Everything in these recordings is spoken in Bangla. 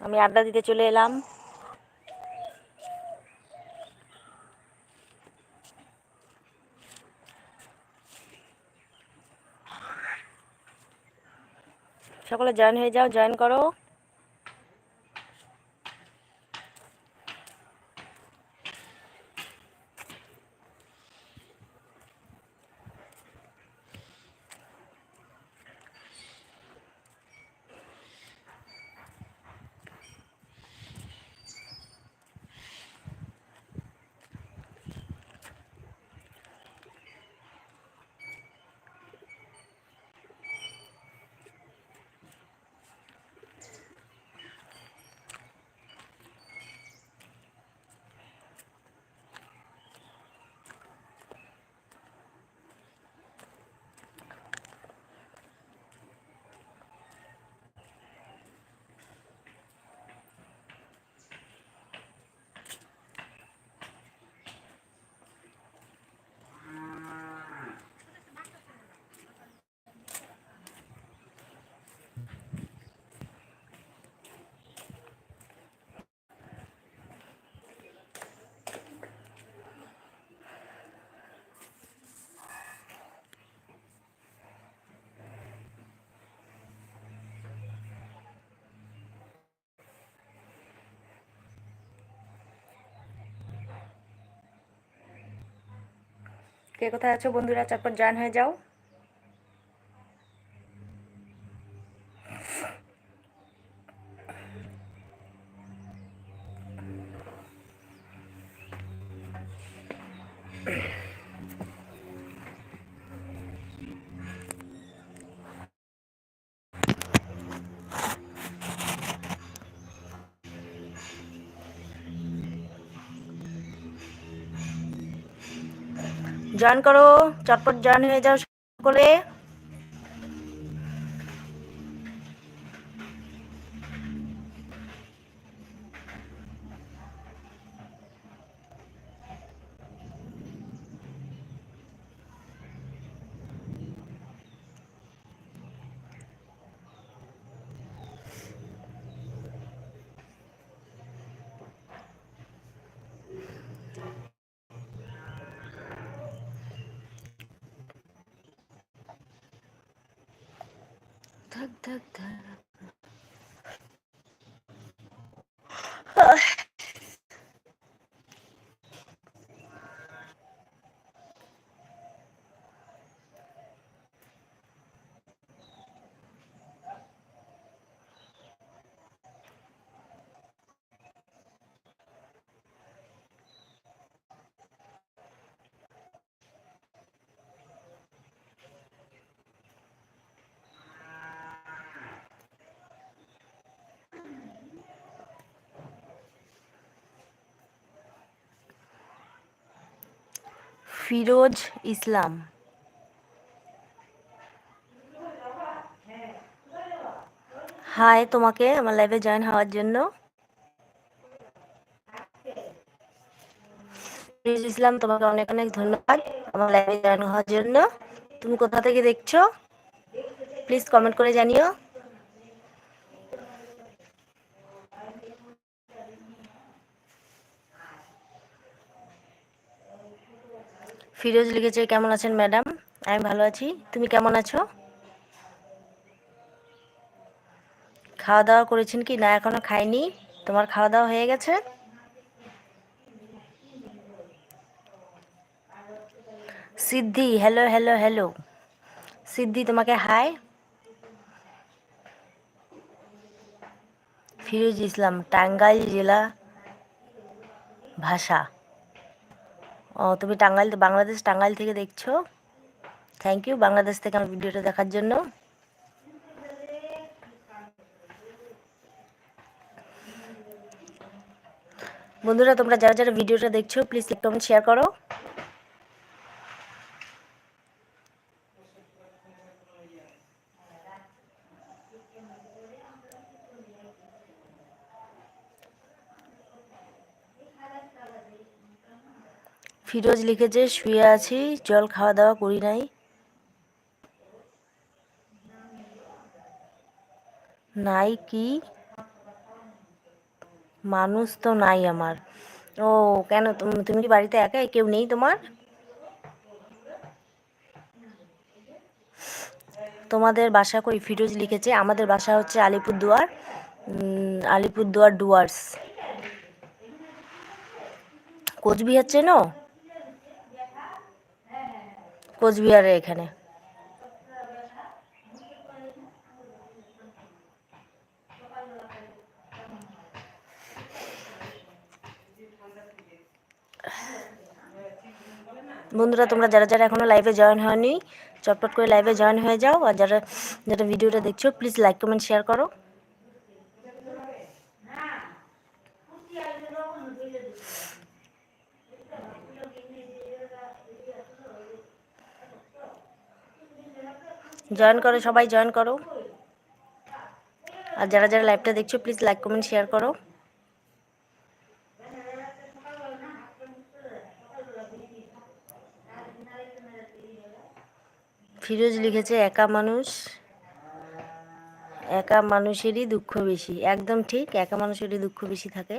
আমি আড্ডা দিতে চলে এলাম। সকলে জয়েন হয়ে যাও জয়েন করো। কে কোথায় আছো বন্ধুরা চটপট জয়েন হয়ে যাও। জয়েন করো চটপট জয়েন হয়ে যাও সকলে। Так-так-так. ফিরোজ ইসলাম। হাই তোমাকে আমার লাইভে জয়েন হওয়ার জন্য। ফিরোজ ইসলাম, তোমাকে অনেক অনেক ধন্যবাদ আমার লাইভে জয়েন হওয়ার জন্য। তুমি কোথা থেকে দেখছ? প্লিজ কমেন্ট করে জানিও। ফিরোজ লিখেছে, কেমন আছেন ম্যাডাম? আমি ভালো আছি। তুমি কেমন আছো? খাওয়া দাওয়া করেছেন কি? না, এখনও খাইনি। তোমার খাওয়া দাওয়া হয়ে গেছে? সিদ্ধি, হ্যালো হ্যালো হ্যালো। সিদ্ধি, তোমাকে হাই। ফিরোজ ইসলাম, টাঙ্গাইল জেলা ভাষা। ও, তুমি টাঙ্গাইল, বাংলাদেশ টাঙ্গাইল থেকে দেখছ। থ্যাংক ইউ বাংলাদেশ থেকে আমার ভিডিওটা দেখার জন্য। বন্ধুরা, তোমরা যারা যারা ভিডিওটা দেখছ প্লিজ লাইক কমেন্ট শেয়ার করো। ফিরোজ লিখেছে, শুয়ে আছি জল খাওয়া দাওয়া করি নাই। নাই কি? মানুষ তো নাই আমার। ও, কেন তুম- কি বাড়িতে একাই? কেউ নেই তোমার? তোমাদের বাসা কই? ফিরোজ লিখেছে, আমাদের বাসা হচ্ছে আলিপুরদুয়ার। আলিপুরদুয়ার ডুয়ার্স। কোচবিহার চেনো? কোচবিহারে এখানে। বন্ধুরা, তোমরা যারা যারা এখনও লাইভে জয়েন হয়নি, চটপট করে লাইভে জয়েন হয়ে যাও। আর যারা যারা ভিডিওটা দেখছ প্লিজ লাইক কমেন্ট শেয়ার করো। জয়েন করো, সবাই জয়েন করো। আর যারা যারা লাইভটা দেখছ প্লিজ লাইক কমেন্ট শেয়ার করো। ফিরোজ লিখেছে, একা মানুষ, একা মানুষেরই দুঃখ বেশি। একদম ঠিক, একা মানুষেরই দুঃখ বেশি থাকে।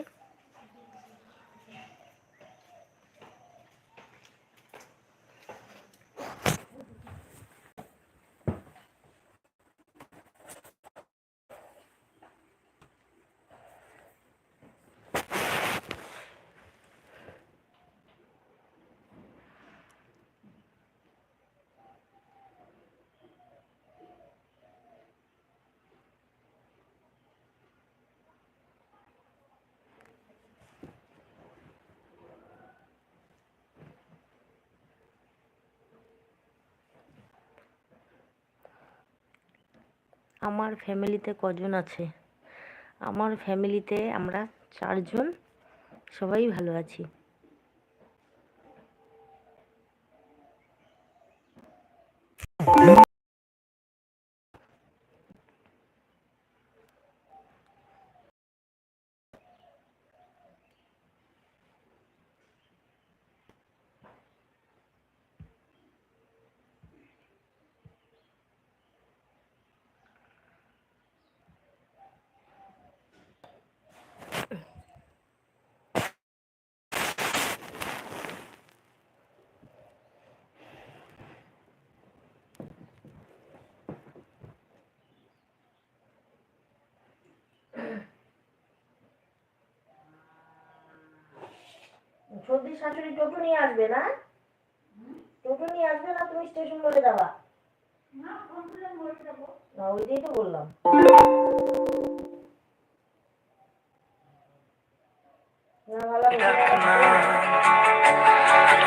আমার ফ্যামিলিতে কজন আছে? আমার ফ্যামিলিতে আমরা চারজন সবাই ভালো আছি। সর্দি শাশুড়ি টোটো নিয়ে আসবে না টোটো নিয়ে আসবে না তুমি স্টেশন বলে যাবা। না ওইটাই তো বললাম।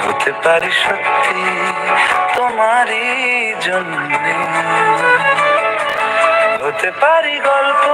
হতে পারি সত্যি তোমারই জন্য। হতে পারি গল্প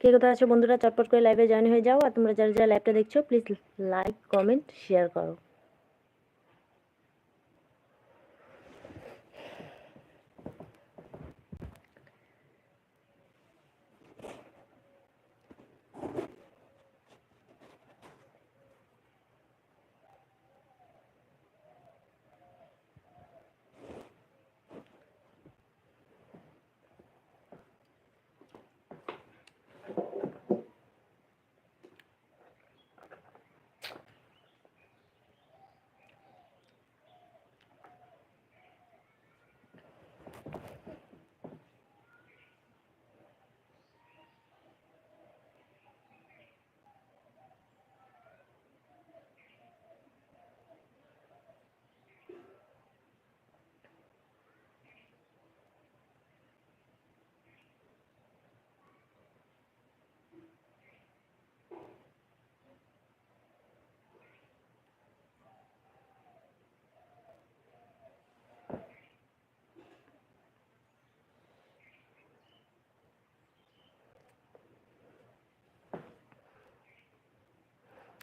কে কোথায় আছে বন্ধুরা? চটপট করে লাইভে জয়েন হয়ে যাও আর তোমরা যারা যারা লাইভটা দেখছ প্লিজ লাইক কমেন্ট শেয়ার করো।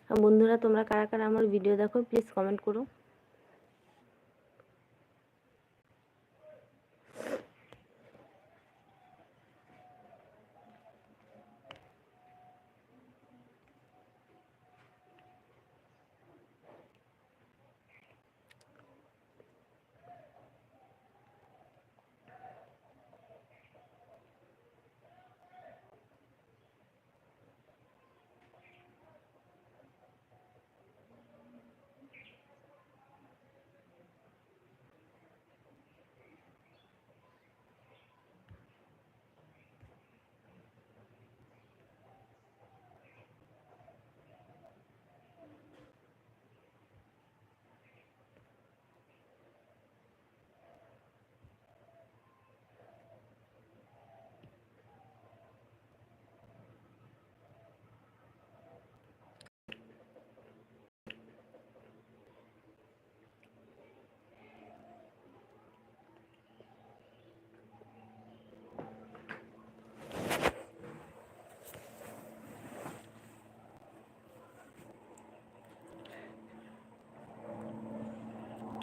বন্ধুরা তোমরা কারা কারা আমার ভিডিও দেখো প্লিজ কমেন্ট করো।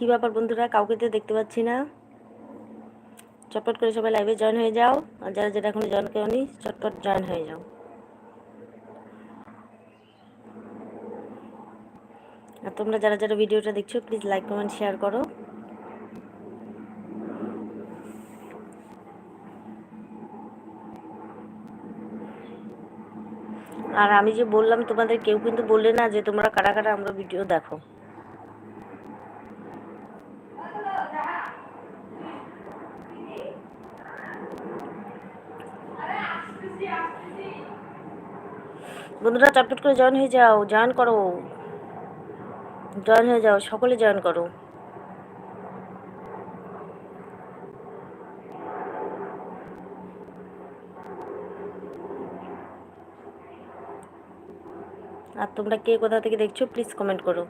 কি ব্যাপার বন্ধুরা? কাউকে তো দেখতে পাচ্ছি না। চটপট করে সবাই লাইভে জয়েন হয়ে যাও। আর যারা যারা এখনও জয়েন করনি, চটপট জয়েন হয়ে যাও। আর তোমরা যারা যারা ভিডিওটা দেখছ প্লিজ লাইক কমেন্ট শেয়ার করো। আর আমি যে বললাম, তোমাদের কেউ কিন্তু বললে না যে তোমরা কারা কারা আমরা ভিডিও দেখো। বন্ধুরা চটপট করে জয়েন হয়ে যাও, জয়েন করো। জয়েন হয়ে যাও, সকলে জয়েন করো। আর তোমরা কে কোথা থেকে দেখছ প্লিজ কমেন্ট করো।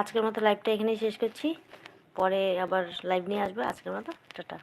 আজকের মতো লাইভটা এখানেই শেষ করছি। পরে আবার লাইভ নিয়ে আসবে। আজকের মতো টাটা।